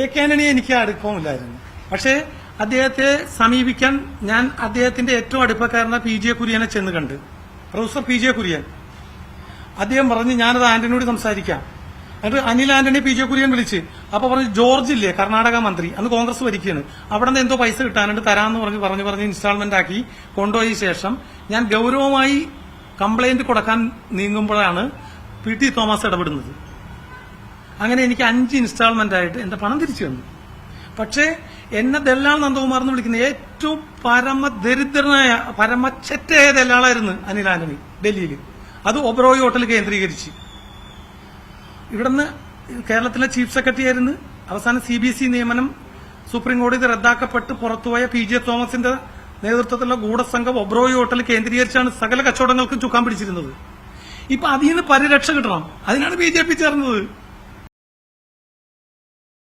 A K Antony എനിക്ക് അടുപ്പമില്ലായിരുന്നു പക്ഷേ അദ്ദേഹത്തെ സമീപിക്കാൻ ഞാൻ അദ്ദേഹത്തിന്റെ ഏറ്റവും അടുപ്പക്കാരനായ പി ജെ കുര്യനെ ചെന്ന് കണ്ട്. Professor P J Kurian. അദ്ദേഹം പറഞ്ഞ് ഞാനത് ആന്റണിയോട് സംസാരിക്കാം. എന്നിട്ട് അനിൽ ആന്റണി പി ജെ കുര്യൻ വിളിച്ച് അപ്പൊ പറഞ്ഞു ജോർജ് ഇല്ലേ കർണാടക മന്ത്രി അന്ന് കോൺഗ്രസ് ഭരിക്കുകയാണ്. അവിടെ നിന്ന് എന്തോ പൈസ കിട്ടാനുണ്ട് തരാമെന്ന് പറഞ്ഞ് പറഞ്ഞു പറഞ്ഞ് ഇൻസ്റ്റാൾമെന്റ് ആക്കി കൊണ്ടുപോയ ശേഷം ഞാൻ ഗൗരവമായി കംപ്ലൈന്റ് കൊടുക്കാൻ നീങ്ങുമ്പോഴാണ് പി ടി തോമസ് ഇടപെടുന്നത്. അങ്ങനെ എനിക്ക് അഞ്ച് ഇൻസ്റ്റാൾമെന്റ് ആയിട്ട് എന്റെ പണം തിരിച്ചു വന്നു പക്ഷേ എന്നെ ദല്ലാൾ നന്ദകുമാർ എന്ന് വിളിക്കുന്ന ഏറ്റവും പരമദരിദ്രനായ പരമച്ചറ്റയായ ദല്ലാളായിരുന്നു അനിൽ ആന്റണി ഡൽഹിയിൽ അത് ഒബ്രോയ് ഹോട്ടൽ കേന്ദ്രീകരിച്ച്. ഇവിടുന്ന് കേരളത്തിലെ ചീഫ് സെക്രട്ടറി ആയിരുന്നു. അവസാനം സി ബി സി നിയമനം സുപ്രീം കോടതി റദ്ദാക്കപ്പെട്ട് പുറത്തുപോയ പി ജെ തോമസിന്റെ നേതൃത്വത്തിലുള്ള ഗൂഢസംഘം ഒബ്രോയ് ഹോട്ടൽ കേന്ദ്രീകരിച്ചാണ് സകല കച്ചവടങ്ങൾക്കും ചുക്കാൻ പിടിച്ചിരുന്നത്. ഇപ്പൊ അതിൽ നിന്ന് പരിരക്ഷ കിട്ടണം. അതിനാണ് ബി ജെ പി ചേർന്നത്.